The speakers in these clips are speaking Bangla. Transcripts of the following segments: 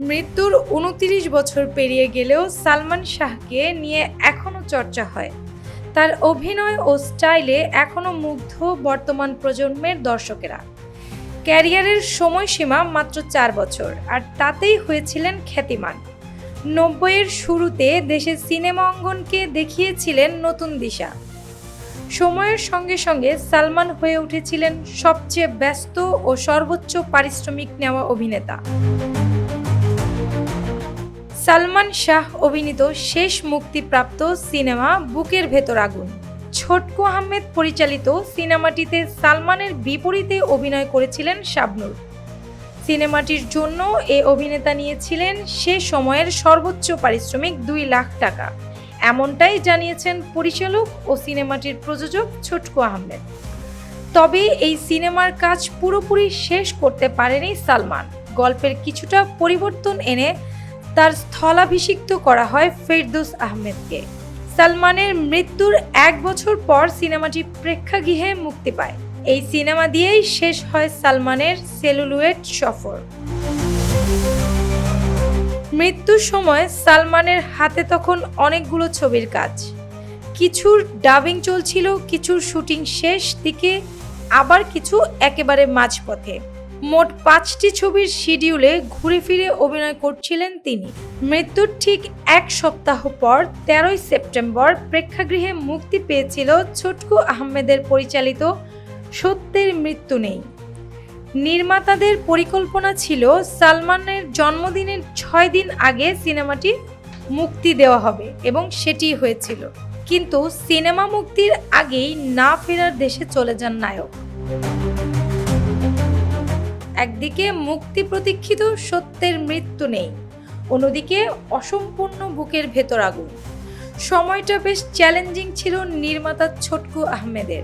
মৃত্যুর উনতিরিশ বছর পেরিয়ে গেলেও সালমান শাহকে নিয়ে এখনও চর্চা হয়। তার অভিনয় ও স্টাইলে এখনও মুগ্ধ বর্তমান প্রজন্মের দর্শকেরা। ক্যারিয়ারের সময়সীমা মাত্র চার বছর, আর তাতেই হয়েছিলেন খ্যাতিমান। নব্বইয়ের শুরুতে দেশের সিনেমা অঙ্গনকে দেখিয়েছিলেন নতুন দিশা। সময়ের সঙ্গে সঙ্গে সালমান হয়ে উঠেছিলেন সবচেয়ে ব্যস্ত ও সর্বোচ্চ পারিশ্রমিক নেওয়া অভিনেতা। সালমান শাহ অভিনীত শেষ মুক্তিপ্রাপ্ত সিনেমা বুকের ভেতর আগুন। ছোটকু আহমেদ পরিচালিত সিনেমাটিতে সালমানের বিপরীতে অভিনয় করেছিলেন শাবনুর। সিনেমাটির জন্য এ অভিনেতা নিয়েছিলেন সে সময়ের সর্বোচ্চ পারিশ্রমিক দুই লাখ টাকা। এমনটাই জানিয়েছেন পরিচালক ও সিনেমাটির প্রযোজক ছোটকু আহমেদ। তবে এই সিনেমার কাজ পুরোপুরি শেষ করতে পারেনি সালমান। গল্পের কিছুটা পরিবর্তন এনে তার স্থলাভিষিক্ত করা হয় ফেরদৌস আহমেদকে। সালমানের মৃত্যুর এক বছর পর সিনেমাটি প্রেক্ষাগৃহে মুক্তি পায়। এই সিনেমা দিয়েই শেষ হয় সালমানের সেলুলুয়েট সফর। মৃত্যুর সময় সালমানের হাতে তখন অনেকগুলো ছবির কাজ। কিছুর ডাবিং চলছিল, কিছুর শুটিং শেষ, দিকে আবার কিছু একেবারে মাঝপথে। মোট পাঁচটি ছবির শিডিউলে ঘুরে ফিরে অভিনয় করছিলেন তিনি। মৃত্যুর ঠিক এক সপ্তাহ পর তেরোই সেপ্টেম্বর প্রেক্ষাগৃহে মুক্তি পেয়েছিল ছোটকু আহমেদের পরিচালিত সত্যের মৃত্যু নেই। নির্মাতাদের পরিকল্পনা ছিল সালমানের জন্মদিনের ছয় দিন আগে সিনেমাটি মুক্তি দেওয়া হবে এবং সেটি হয়েছিল। কিন্তু সিনেমা মুক্তির আগেই না ফেরার দেশে চলে যান নায়ক। একদিকে মুক্তি প্রতীক্ষিত সত্যের মৃত্যু নেই, অন্যদিকে অসম্পূর্ণ বুকের ভেতর আগুন। সময়টা বেশ চ্যালেঞ্জিং ছিল নির্মাতা ছোটকু আহমেদের।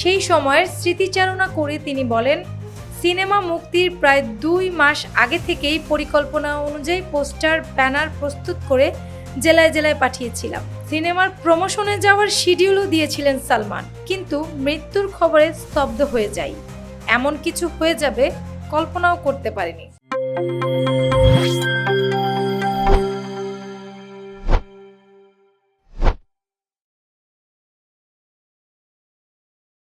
সেই সময়ের স্মৃতিচারণা করে তিনি বলেন, সিনেমা মুক্তির প্রায় দুই মাস আগে থেকেই পরিকল্পনা অনুযায়ী পোস্টার, ব্যানার প্রস্তুত করে জেলায় জেলায় পাঠিয়েছিলাম। সিনেমার প্রমোশনে যাওয়ার শিডিউলও দিয়েছিলেন সালমান, কিন্তু মৃত্যুর খবরে স্তব্ধ হয়ে যায় এমন কিছু হয়ে যাবে কল্পনাও করতে পারিনি।